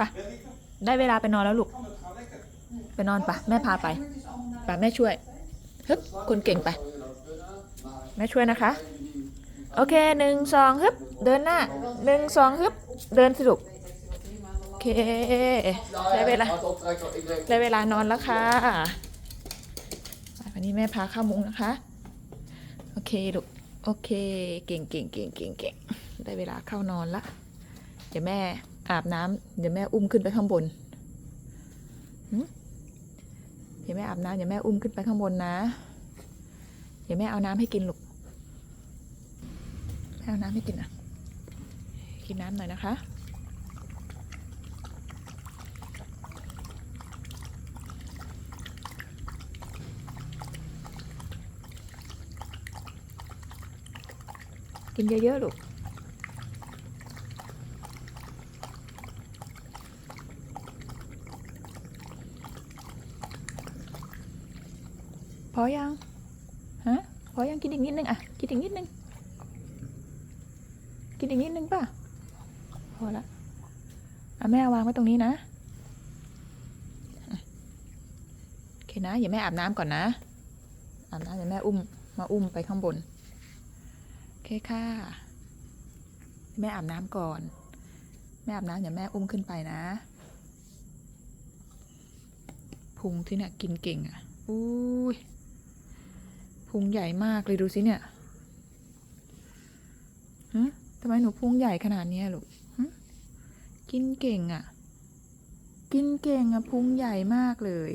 ไปได้เวลาไปนอนแล้วลูก ไปนอนปะแม่พาไปไปแม่ช่วยฮึบคนเก่งไป แม่ช่วยนะคะ โอเคหนึ่งสองฮึบเดินหน้าหนึ่งสองฮึบเดินสิลูกโอเค ได้เวลาได้เวลานอนแล้วค่ะวันนี้แม่พาเข้ามุ้งนะคะ โอเคลูกโอเค เก่งเก่งเก่งเก่งเก่งได้เวลาเข้านอนละ เดี๋ยวแม่ อาบน้ำเดี๋ยวแม่อุ้มขึ้นไปข้างบนหึเดี๋ยวแม่อาบน้ำเดี๋ยวแม่อุ้มขึ้นไปข้างบนนะ เดี๋ยวแม่เอาน้ำให้กินลูกแม่เอาน้ำให้กินอะ กินน้ำหน่อยนะคะกินเยอะๆลูก พอยังฮะพอยังกินอีกนิดนึงอะกินอีกนิดนึงกินอีกนิดนึงป่ะพอละอะแม่เอาวางไว้ตรงนี้นะอะโอเคนะอย่าแม่อาบน้ำก่อนนะอาบน้ำเดี๋ยวแม่อุ้มมาอุ้มไปข้างบนโอเคค่ะแม่อาบน้ำก่อน แม่อาบน้ำเดี๋ยวแม่อุ้มขึ้นไปนะพุงที่เนี่ยกินเก่งอะอุ้ย พุงใหญ่มากเลยดูสิเนี่ยฮะทำไมหนูพุงใหญ่ขนาดนี้ลูกกินเก่งอะ กินเก่งอะพุงใหญ่มากเลย